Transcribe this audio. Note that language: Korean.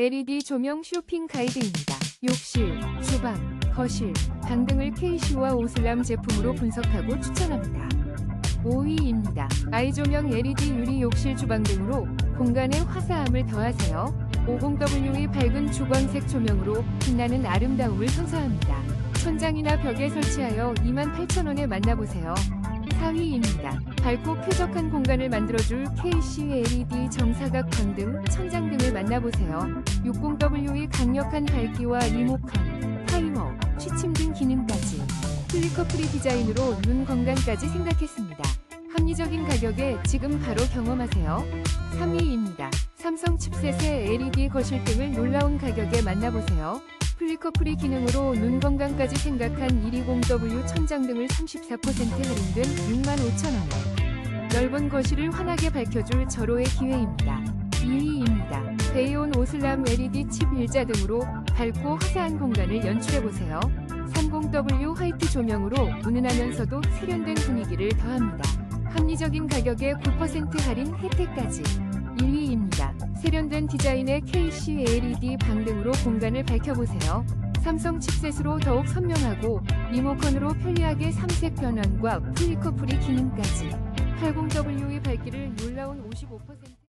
LED 조명 쇼핑 가이드입니다. 욕실, 주방, 거실, 방 등을 KC와 오슬람 제품으로 분석하고 추천합니다. 5위입니다. 아이조명 LED 유리 욕실 주방 등으로 공간에 화사함을 더하세요. 50W의 밝은 주광색 조명으로 빛나는 아름다움을 선사합니다. 천장이나 벽에 설치하여 28,000원에 만나보세요. 4위입니다. 밝고 쾌적한 공간을 만들어줄 KC LED 정사각 건등, 천장 등을 만나보세요. 60W의 강력한 밝기와 리모컨, 타이머, 취침 등 기능까지 플리커 프리 디자인으로 눈 건강까지 생각했습니다. 합리적인 가격에 지금 바로 경험하세요. 3위입니다. 삼성 칩셋의 LED 거실 등을 놀라운 가격에 만나보세요. 플리커 프리 기능으로 눈 건강까지 생각한 120W 천장 등을 34% 할인된 65,000원에 넓은 거실을 환하게 밝혀줄 절호의 기회입니다. 2위입니다. 오슬람 LED 칩 일자 등으로 밝고 화사한 공간을 연출해보세요. 30W 화이트 조명으로 은은하면서도 세련된 분위기를 더합니다. 합리적인 가격에 9% 할인 혜택까지 1위입니다. 세련된 디자인의 KC LED 방 등으로 공간을 밝혀보세요. 삼성 칩셋으로 더욱 선명하고 리모컨으로 편리하게 삼색 변환과 플리커프리 기능까지 80W의 밝기를 놀라운 55%